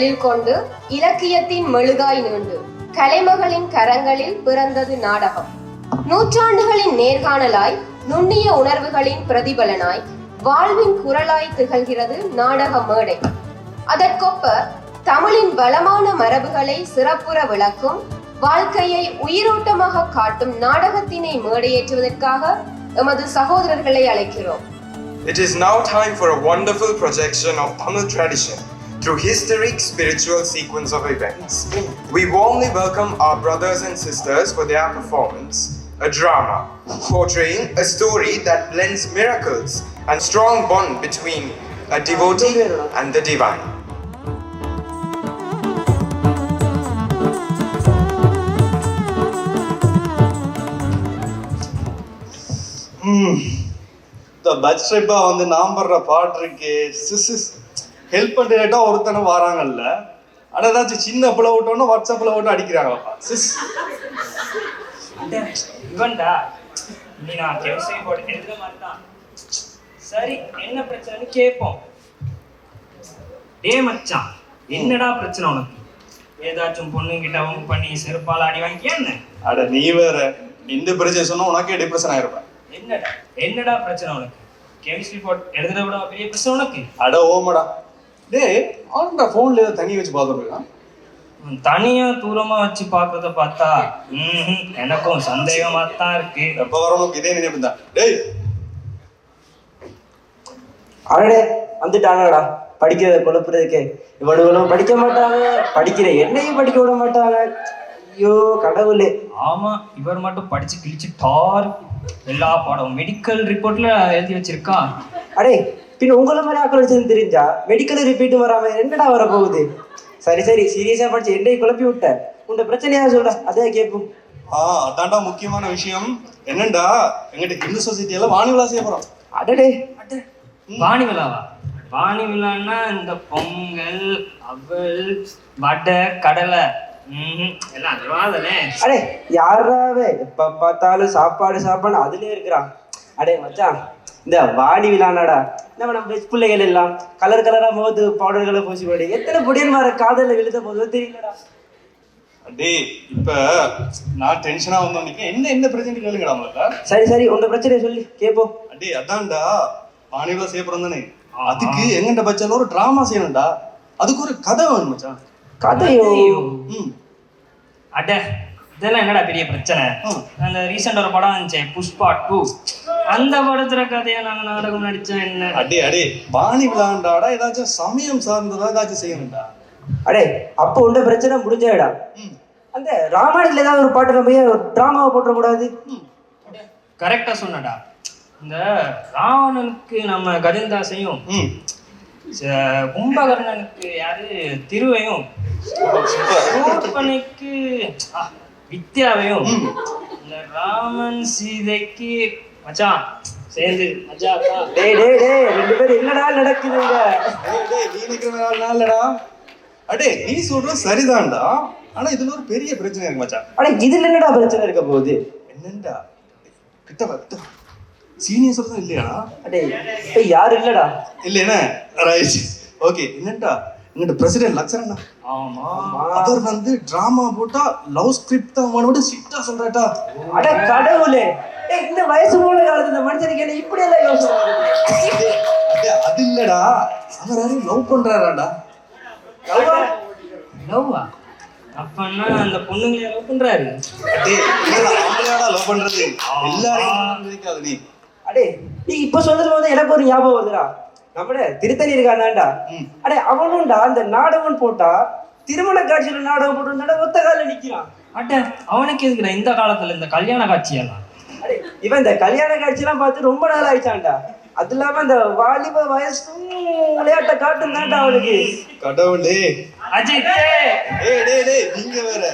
எழில் கொண்டு இலக்கியத்தின் மெழுகாய் நீண்டு கலைமகளின் கரங்களில் பிறந்தது நாடகம். நூற்றாண்டுகளின் நேர்காணலாய் நுண்ணிய உணர்வுகளின் பிரதிபலனாய் வாழ்வின் குரலாய் திகழ்கிறது நாடக மேடை. அதற்கொப்ப தமிழின் வளமான மரபுகளை சிறப்புற விளக்கும் வாழ்க்கையை உயிரோட்டமாக காட்டும் நாடகத்தினை மேடையேற்றுவதற்காக எமது சகோதரர்களை அழைக்கிறோம். It is now time for a wonderful projection of Tamil tradition. through historic spiritual sequence of events. We warmly welcome our brothers and sisters for their performance, a drama portraying a story that blends miracles and strong bond between a devotee and the divine. இந்த bus ட்ரிப்பா வந்து நான் படுற பாட்டு இருக்கு sis help பண்ணிட்டா ஒருத்தனை வராங்கல்ல. ஆனா ஏதாச்சும் சின்ன பிள்ளை விட்டோன்னா வாட்ஸ்அப்ல விட்டு அடிக்கிறாங்கப்பா சிஸ். இவன்டா நீ நான் கெமிஸ்ட்ரி போட்டு எழுதுற மாதிரி தான். சரி என்ன பிரச்சனைன்னு கேட்போம் டே மச்சான் என்னடா பிரச்சனை உனக்கு? ஏதாச்சும் பொண்ணுங்கிட்ட அவங்க பண்ணி செருப்பால அடி வாங்கி என்ன? அட நீ வேற. இந்த பிரச்சனை சொன்னா உனக்கே டிப்ரெஷன் ஆயிருப்பேன். என்னடா என்னடா பிரச்சனை உனக்கு? கெமிஸ்ட்ரி போட் எழுதுற விட பெரிய பிரச்சனை உனக்கு? அட ஓமடா. டேய் அவன்டா ஃபோன்ல ஏதோ தண்ணி வச்சு உன் தனியா தூரமா வச்சு பாக்குறத பார்த்தா ம்ஹும், எனக்கும் சந்தேகமா தான் இருக்கு. எப்ப வரணும் இதே நினைப்பு தான். டேய். அடடே வந்துட்டாங்கடா. படிக்கிறத குழப்புறதுக்கு. இவனுங்களும் படிக்க மாட்டாங்க. படிக்கிற என்னையும் படிக்க விட மாட்டாங்க. ஐயோ கடவுளே. ஆமா இவர் மட்டும் படிச்சு கிழிச்சு டார். எல்லா பாடம் மெடிக்கல் ரிப்போர்ட்ல எழுதி வச்சிருக்கா. அடே பின் உங்களை மாதிரி ஆக்கள் வச்சது தெரிஞ்சா மெடிக்கல் ரிப்பீட் வராம என்னடா வர போகுது சரி சரி சீரியஸா படிச்சு என்னையும் குழப்பி விட்ட. உண்ட பிரச்சனையா சொல்ற அதே கேட்போம். ஆ அதான்டா முக்கியமான விஷயம். என்னண்டா? எங்கிட்ட ஹிந்து சொசைட்டி எல்லாம் வாணி விழா செய்ய போறோம். அடடே. வாணி விழாவா? வாணி விழான்னா இந்த பொங்கல் அவல் வடை கடலை. அடே யாராவே எப்ப பார்த்தாலும் சாப்பாடு சாப்பாடு அதுலயே இருக்கிறான். அடே மச்சான் இந்த வாடி விழானாடா. நம்ம நம்ம பிள்ளைகள் எல்லாம் கலர் கலரா முகத்து பவுடர்களை பூசி போடி. எத்தனை பொடியன் மாற காதல்ல விழுத போதோ தெரியலடா டேய் இப்ப நான் டென்ஷனா வந்து நிக்க என்ன என்ன பிரச்சனை கேளுங்கடா முதல்ல. சரி சரி உங்க பிரச்சனையை சொல்லி கேப்போம். அடே அதான்டா செய்ய போறோம் தானே. அதுக்கு எங்கிட்ட பட்சால ஒரு டிராமா செய்யணும்டா. அதுக்கு ஒரு கதை வேணும் மச்சான். கதையோ? ம். அட இதெல்லாம் என்னடா பெரிய பிரச்சனை. அந்த ரீசெண்ட் ஒரு படம் வந்துச்சே புஷ்பா டூ அந்த படத்துல கதையை நாங்க நாடகம் நடிச்சா என்ன? அடே அடே வாணி விழாண்டாடா ஏதாச்சும் சமயம் சார்ந்ததா ஏதாச்சும் செய்யணும்டா. அடே அப்போ உண்ட பிரச்சனை முடிஞ்சேடா அந்த ராமாயணத்துல ஏதாவது ஒரு பாட்டு நம்ம ஏன் ஒரு டிராமாவை போட்டுற கூடாது கரெக்டா சொன்னடா இந்த ராவணனுக்கு நம்ம கஜந்தாசையும் கும்பகர்ணனுக்கு யாரு? திருவையும் சூர்பனைக்கு வித்யாவையும் இந்த ராமன் சீதைக்கு மச்சான் சேர்ந்து. மஜாக்கா டேய் டேய் டேய் ரெண்டு பேரும் என்னடா நடக்குதுங்க? டேய் டேய் நீ நிக்கிற நாள் அடே நீ சொல்றது சரிதான்டா. ஆனா இதுல ஒரு பெரிய பிரச்சனை இருக்கு மச்சான். அடே இதுல என்னடா பிரச்சனை இருக்க போகுது? என்னண்டா? கிட்ட கிட்ட சீனியர் சொல்றது இல்லையாடா அடே இப்ப யாரு இல்லடா? இல்லையா ரைட். ஓகே என்னண்டா? எங்கிட்ட பிரசிடென்ட் லக்ஷரண்ணா ஆமா. அவர் வந்து டிராமா போட்டா லவ் ஸ்கிரிப்ட் தான் அவனோட சிட்டா சொல்றாட்டா அட கடவுளே. இந்த வயசு போல காலத்துல இந்த மனுஷனுக்கு என்ன இப்படி எல்லாம் யோசனை அது இல்லடா. அவர் யாரையும் லவ் பண்றாராடா. லவ்வா? அப்பன்னா அந்த பொண்ணுங்களை லவ் பண்றாரு. லவ் பண்றது? எல்லாரையும் நினைக்காத நீ? அடே நீ இப்ப சொல்றது போது எனக்கு ஒரு ஞாபகம் வருதுடா. நம்மட திருத்தணி இருக்காண்டாண்டா ம். அடே அவனும்டா அந்த நாடகம் போட்டா திருமண காட்சியில நாடகம் போட்டு ஒத்த நிக்கிறான். அட அவனுக்கு எதுக்குடா இந்த காலத்துல இந்த கல்யாண காட்சியெல்லாம்? இவன் இந்த கல்யாண காட்சியெல்லாம் பார்த்து ரொம்ப நாள் ஆயிடுச்சான்டா அது இல்லாம இந்த வாலிப வயசும் விளையாட்ட காட்டும் தான்டா அவனுக்கு கடவுளே. அஜித் டேய் டேய் டேய் நீங்க வேற.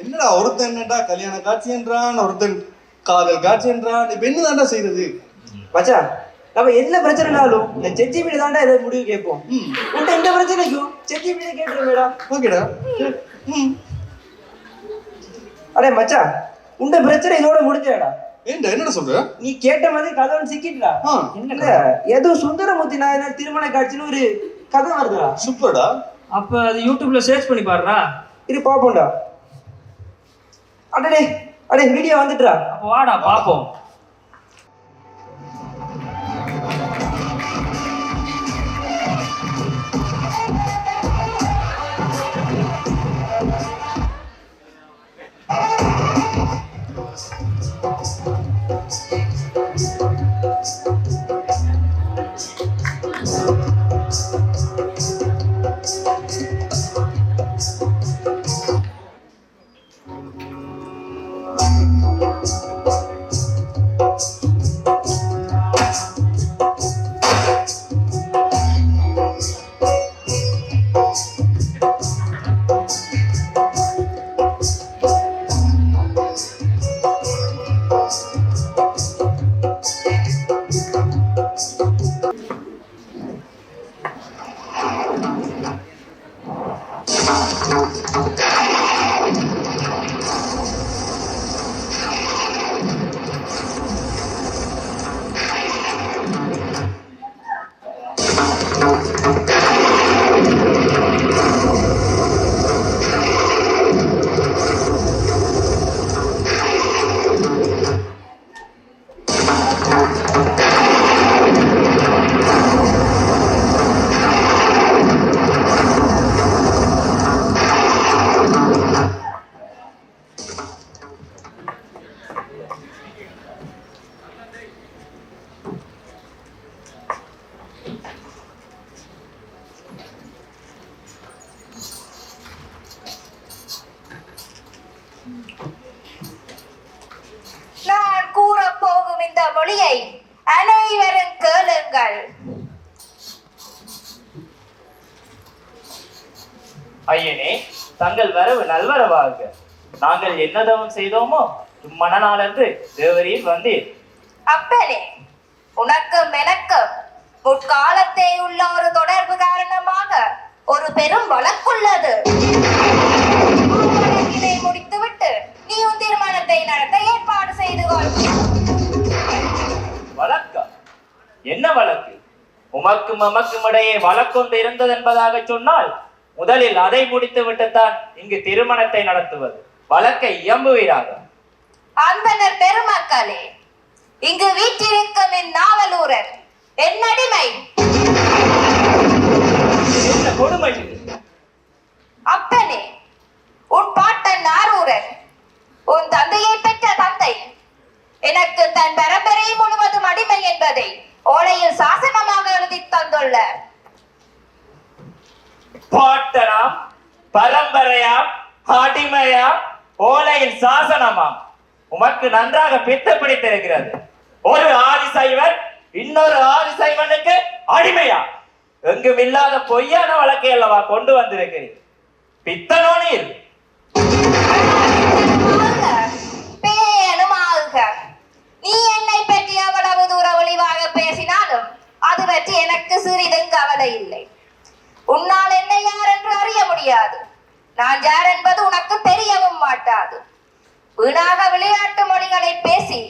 என்னடா ஒருத்தன் என்னடா கல்யாண காட்சின்றான் ஒருத்தன் காதல் காட்சின்றான் இப்ப என்னதான்டா செய்யறது மச்சான் நம்ம என்ன பிரச்சனைனாலும் இந்த வீடு தாண்டா ஏதாவது முடிவு கேட்போம். உன்ட்ட இந்த பிரச்சனைக்கும் செஞ்சி வீடு கேட்டுருமேடா ஓகேடா. அடே மச்சான் உண்ட பிரச்சனை இதோட முடிஞ்சேடா. என்னடா சொல்ற? நீ கேட்ட மாதிரி கதை ஒன்று சிக்கிட்டா இல்ல ஏதோ சுந்தரமூர்த்தி நாயனார் திருமண காட்சின்னு ஒரு கதை வருதுடா. சூப்பர்டா. அப்ப அது யூடியூப்ல சர்ச் பண்ணி பாருடா. இரு பாப்போம்டா. அடடே அடே வீடியோ வந்துட்டுடா. அப்ப வாடா பாப்போம். நாங்கள் என்னதவம் செய்தோமோ இம்மணநாளன்று தேவரீர் வந்தீர் அப்பனே உனக்கும் எனக்கும் முற்காலத்தே உள்ள ஒரு தொடர்பு காரணமாக ஒரு பெரும் வழக்குள்ளது. வழக்கினை முடித்துவிட்டு நீ உன் திருமணத்தை நடத்த ஏற்பாடு செய்து கொள். வழக்கா என்ன வழக்கு? உமக்கும் எமக்கும் இடையே வழக்கொன்று இருந்தது என்பதாக சொன்னால் முதலில் அதை முடித்து விட்டுத்தான் இங்கு திருமணத்தை நடத்துவது. வழக்கை இயம்புவீராக அந்தனர் பெருமக்களே இங்கு வீற்றிருக்கும் என் நாவலூரர் என் அடிமை. கொடுமை இது? அப்பனே உன் பாட்டன் நாரூரன் உன் தந்தையை பெற்ற தந்தை எனக்கு தன் பரம்பரை முழுவதும் அடிமை என்பதை ஓலையில் சாசனமாக எழுதி தந்துள்ள பாட்டனாம் பரம்பரையாம் அடிமையாம் ஓலையில் சாசனமாம் உமக்கு நன்றாக பித்த பிடித்திருக்கிறது. ஒரு ஆதிசைவன் இன்னொரு ஆதிசைவனுக்கு அடிமையா? எங்கும் இல்லாத பொய்யான வழக்கை அல்லவா கொண்டு வந்திருக்கிறீர். பித்தனோ நீர் நீ என்னை பற்றி அவ்வளவு தூர ஒளிவாக பேசினாலும் அது பற்றி எனக்கு சிறிதும் கவலை இல்லை. உன்னால் என்னை யார் என்று அறிய முடியாது. நான் யார் என்பது உனக்கு தெரியவும் மாட்டாது. வீணாக விளையாட்டு மொழிகளை பேசி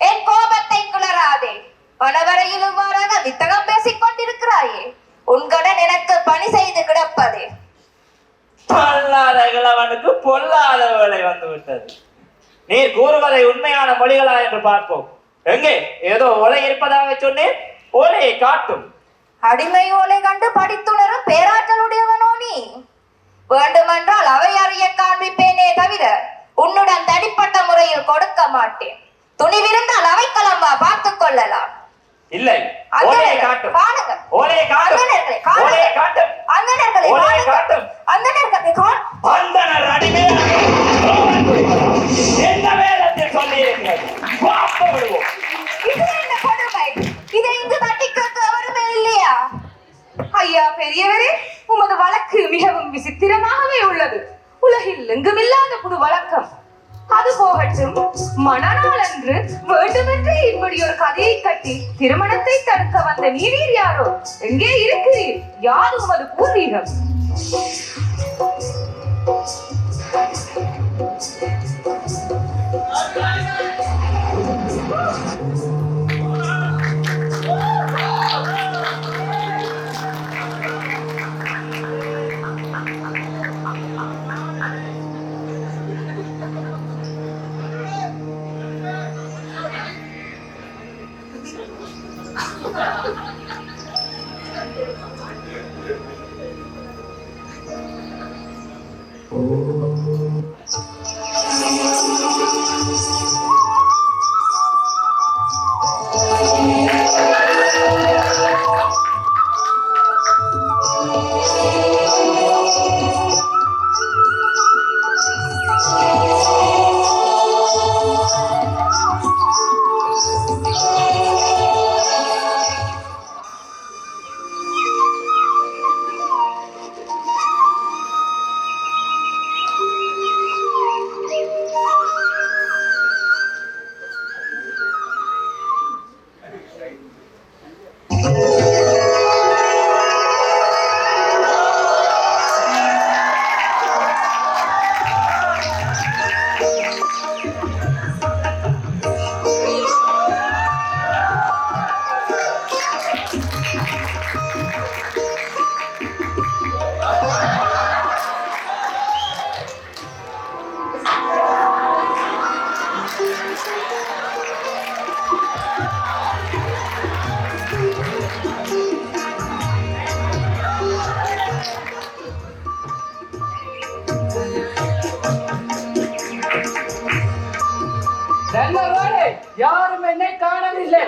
என் கோபத்தை கிளறாதே. பலவரையிலும் இவ்வாறாக வித்தகம் பேசிக் கொண்டிருக்கிறாயே. உன்கடன் எனக்கு பணி செய்து கிடப்பதே. பொல்லாத கிழவனுக்கு பொல்லாத வேலை வந்து விட்டது. நீர் கூறுவதை உண்மையான மொழிகளா என்று பார்ப்போம். எங்கே? ஏதோ ஒலை இருப்பதாக சொன்னேன். ஓலையை காட்டும். அடிமை ஓலை கண்டு படித்துணரும் பேராற்றலுடையவனோ நீ. வேண்டுமென்றால் அவை அறிய காண்பிப்பேனே தவிர உன்னுடன் தனிப்பட்ட முறையில் கொடுக்க மாட்டேன். துணிவிருந்தால் அவை கிளம்பா பார்த்துக் கொள்ளலாம். இல்லை. ஓலையை காட்டும். காணுங்க. ஓலையை காட்டும். அந்தணர்களே, காணுங்க. ஓலையை காட்டும். அந்தணர்களை ஓலையை காணுங்க. காட்டும். அந்தணர்களை காண் அந்தனர் அடிமையாக எந்த வேதத்தில் சொல்லி இருக்கிறது பார்த்து விடுவோம். இது என்ன கொடுமை? இதை இங்கு தட்டி கேட்க எவருமே இல்லையா? ஐயா பெரியவரே உமது வழக்கு மிகவும் விசித்திரமாகவே உள்ளது. உலகில் எங்குமில்லாத புது வழக்கம். அது போகட்டும். மணநாள் அன்று வேண்டுமென்றே இப்படி ஒரு கதையை கட்டி திருமணத்தை தடுக்க வந்த நீரீர் யாரோ? எங்கே இருக்கிறீர்? யார் உமது பூர்வீகம்? நல்லவேளை யாரும் என்னை காணவில்லை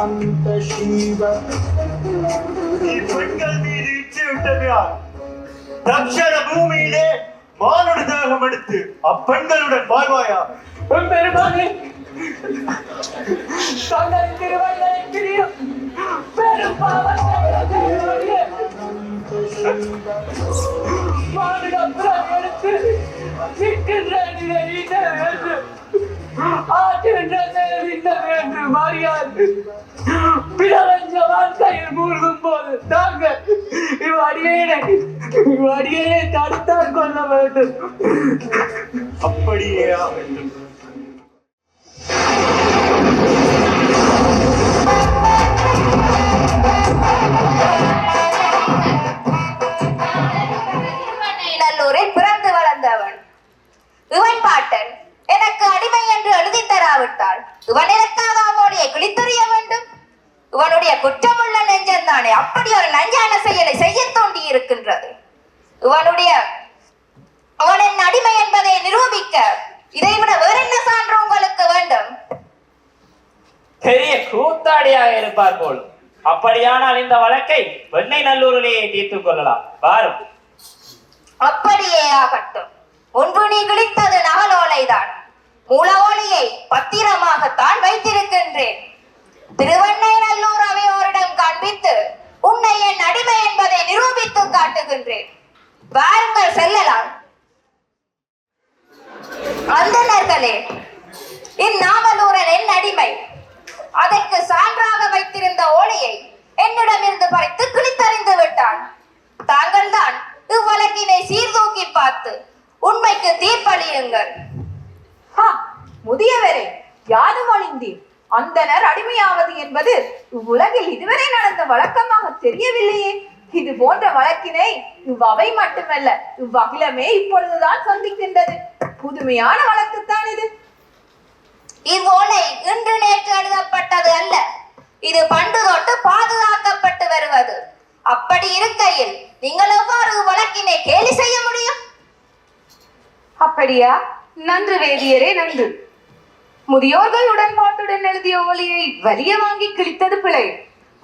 அனந்த சிவ. பெண்கள் மீது இச்சு தக்ஷண பூமியிலே மானுட தேகம் எடுத்து அப்பெண்களுடன் வாழ்வாயா? பெருமானே தங்களின் திருவள்ளுவரை பிரியும் பெரும் பாவத்தை எடுத்து சிக்கின்ற நிலை வேண்டும் ஆற்றுகின்ற வேண்டு மரியாதை பிரபஞ்ச வாழ்க்கையில் மூழ்கும் போது நாங்கள் இவ்வடியேனை இவ்வடியேனை தடுத்தால் கொள்ள வேண்டும். அப்படியே ஆகட்டும் நல்லூரில் பிறந்து வளர்ந்தவன். இவன் பாட்டன் எனக்கு அடிமை என்று எழுதி தராவிட்டால் இவன் எனக்காக அவனுடைய கிழித்தறிய வேண்டும். இவனுடைய குற்றமுள்ள நெஞ்சம் தானே. அப்படி ஒரு நஞ்சான செயலை செய்ய தோண்டி இருக்கின்றது இவனுடைய அவன் என் அடிமை என்பதை நிரூபிக்க இதைவிட வேற என்ன சான்று உங்களுக்கு வேண்டும்? பெரிய கூத்தாடியாக இருப்பார் போல். அப்படியானால் இந்த வழக்கை வெண்ணை நல்லூரிலேயே தீர்த்துக் கொள்ளலாம். வாரும். அப்படியே ஆகட்டும். முன்பு நீ கிழித்தது நகலோலைதான். மூல பத்திரமாகத்தான் வைத்திருக்கின்றேன். திருவண்ணை நல்லூர் அவையோரிடம் காண்பித்து உன்னை என் அடிமை என்பதை நிரூபித்து காட்டுகின்றேன். வாருங்கள் செல்லலாம். அந்தனர்களே இந்நாவலூரன் என் அடிமை. அதற்கு சான்றாக வைத்திருந்த ஓலையை என்னிடமிருந்து பறித்து கிழித்தறிந்து விட்டான். தாங்கள்தான் இவ்வழக்கினை சீர்தூக்கி பார்த்து உண்மைக்கு தீர்ப்பளியுங்கள். ஹா, முதியவரே யாரும் அழிந்தீர். அந்தனர் அடிமையாவது என்பது இவ்வுலகில் இதுவரை நடந்த வழக்கமாக தெரியவில்லையே. இது போன்ற வழக்கினை இவ்வவை மட்டுமல்ல இவ்வகிலமே இப்பொழுதுதான் சந்திக்கின்றது. புதுமையான வழக்குத்தான் இது. இவ்வோலை இன்று நேற்று எழுதப்பட்டது அல்ல. இது பண்டு தொட்டு பாதுகாக்கப்பட்டு வருவது. அப்படி இருக்கையில் நீங்கள் எவ்வாறு வழக்கினை கேலி செய்ய முடியும்? அப்படியா? நன்று வேதியரே நன்று. முதியோர்கள் உடன்பாட்டுடன் எழுதிய ஓலையை வலிய வாங்கி கிழித்தது பிழை.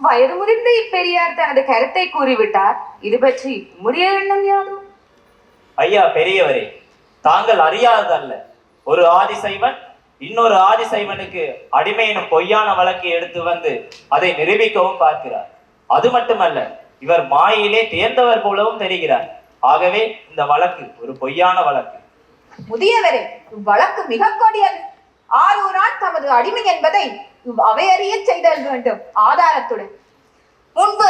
வயது முதிர்ந்த இப்பெரியார் தனது கருத்தை கூறிவிட்டார். இது பற்றி உம்முடைய எண்ணம் யாரும் ஐயா பெரியவரே தாங்கள் அறியாததல்ல. ஒரு ஆதிசைவன் இன்னொரு ஆதிசைவனுக்கு அடிமையினும் பொய்யான வழக்கை எடுத்து வந்து அதை நிரூபிக்கவும் பார்க்கிறார். அது மட்டுமல்ல இவர் மாயிலே தேர்ந்தவர் போலவும் தெரிகிறார். ஆகவே இந்த வழக்கு ஒரு பொய்யான வழக்கு. முதியவரே இவ்வழக்கு மிக கொடியது. ஆரூரான் தமது அடிமை என்பதை அவையறிய செய்தல் வேண்டும் ஆதாரத்துடன். முன்பு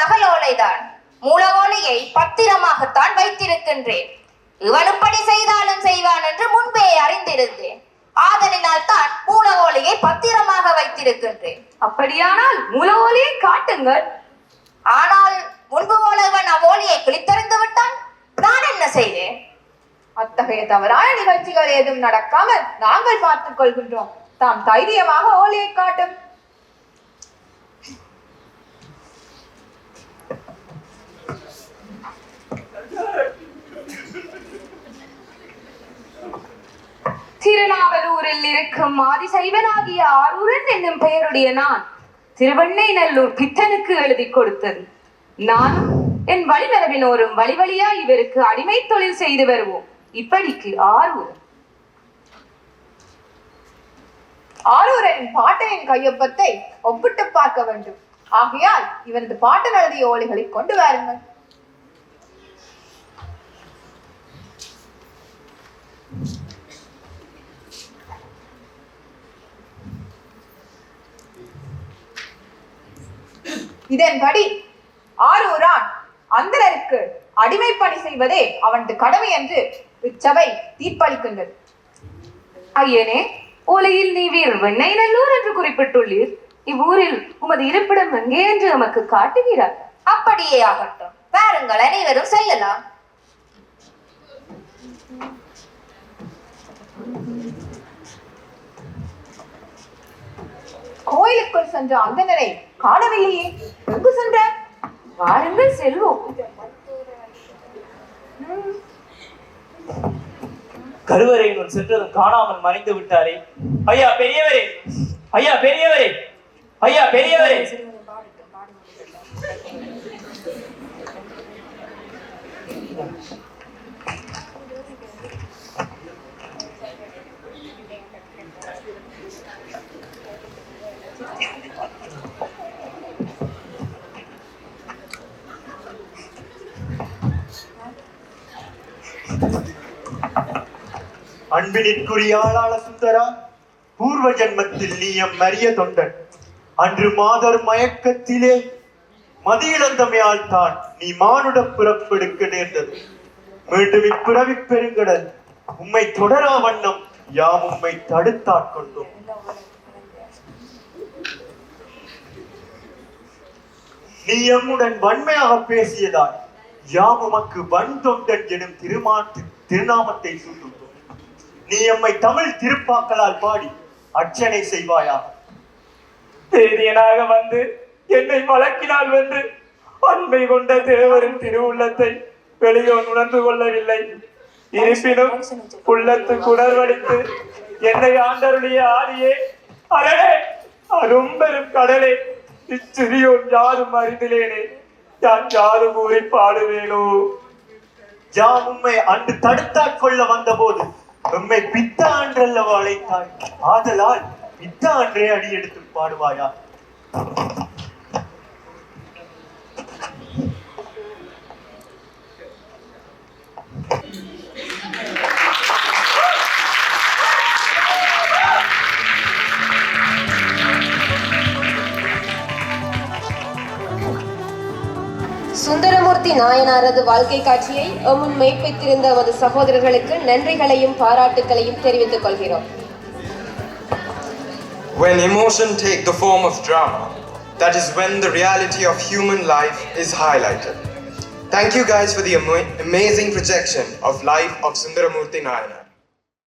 நகல் ஓலைதான் மூல ஓலையை பத்திரமாகத்தான் வைத்திருக்கின்றேன். இவன் இப்படி செய்தாலும் செய்வான் என்று முன்பே அறிந்திருந்தேன். ஆதலினால் தான் மூல ஓலையை பத்திரமாக வைத்திருக்கின்றேன். அப்படியானால் மூல ஓலையை காட்டுங்கள். ஆனால் முன்பு போல இவன் அவ்வோலியை கிழித்தறிந்து விட்டான். நான் என்ன செய்தேன்? அத்தகைய தவறான நிகழ்ச்சிகள் ஏதும் நடக்காமல் நாங்கள் பார்த்துக் கொள்கின்றோம். தாம் தைரியமாக ஓலையை காட்டும். திருநாவலூரில் இருக்கும் ஆதிசைவனாகிய ஆரூரன் என்னும் பெயருடைய நான் திருவண்ணை நல்லூர் பித்தனுக்கு எழுதி கொடுத்தது. நானும் என் வழிமரபினோரும் வழி வழியா இவருக்கு அடிமை தொழில் செய்து வருவோம். இப்படிக்கு ஆரூரன் ஆரூரின் பாட்டனின் கையொப்பத்தை ஒப்பிட்டு பார்க்க வேண்டும். ஆகையால் இவரது பாட்டன் எழுதிய ஓலைகளை கொண்டு வாருங்கள். இதன்படி ஆரூரான் அந்தரருக்கு அடிமை பணி செய்வதே அவனது கடமை என்று இச்சபை தீர்ப்பளிக்கின்றது ஐயனே ஓலையில் நீ வீர் வெண்ணை நல்லூர் என்று குறிப்பிட்டுள்ளீர். இவ்வூரில் உமது இருப்பிடம் எங்கே என்று நமக்கு காட்டுகிறார் அப்படியே ஆகட்டும். வாருங்கள் அனைவரும் செல்லலாம் கோயிலுக்குள் சென்ற அந்தனரை காணவில்லையே. எங்கு சென்றார் வாருங்கள் செல்வோம். கருவறையினுள் சென்றதும் காணாமல் மறைந்து விட்டாரே ஐயா பெரியவரே. ஐயா பெரியவரே. ஐயா பெரியவரே. அன்பினிற்குரிய ஆளாள சுந்தரா பூர்வ ஜென்மத்தில் நீ எம் மரிய தொண்டன். அன்று மாதர் மயக்கத்திலே மதியிழந்தமையால் தான் நீ மானுட பிறப்பெடுக்க நேர்ந்தது. மீண்டும் இப்பிறவி பெருங்கடல் உம்மை தொடரா வண்ணம் யாம் உம்மை தடுத்தாட்கொண்டோம் நீ எம்முடன் வன்மையாக பேசியதால் யாம் உமக்கு வன் தொண்டன் எனும் திருமாட்டு திருநாமத்தை சூட்டும். நீ எம்மை தமிழ் திருப்பாக்களால் பாடி அர்ச்சனை செய்வாயா? தேதியனாக வந்து என்னை வழக்கினால் வென்று அன்பை கொண்ட தேவரின் திருவுள்ளத்தை வெளியோன் உணர்ந்து கொள்ளவில்லை. இருப்பினும் உள்ளத்து குடர்வடித்து என்னை ஆண்டருடைய ஆடியே அரணே அரும்பெரும் கடலே இச்சிறியோன் யாரும் அறிந்திலேனே யான் யாரு கூறி பாடுவேனோ? யாம் உம்மை அன்று தடுத்தாட்கொள்ள வந்தபோது உம்மை பித்த ஆன்றல்லவா வாழைத்தாய் ஆதலால் பித்த ஆன்றே அடி எடுத்து பாடுவாயா? நாயனாரது வாழ்க்கை காட்சியை எம்முன் மெய்ப்பித்திருந்த எமது சகோதரர்களுக்கு நன்றிகளையும் பாராட்டுகளையும் தெரிவித்துக் கொள்கிறோம் When emotion take the form of drama, that is when the reality of human life is highlighted. Thank you guys for the ama- amazing projection of life of Sundaramurti Nayana.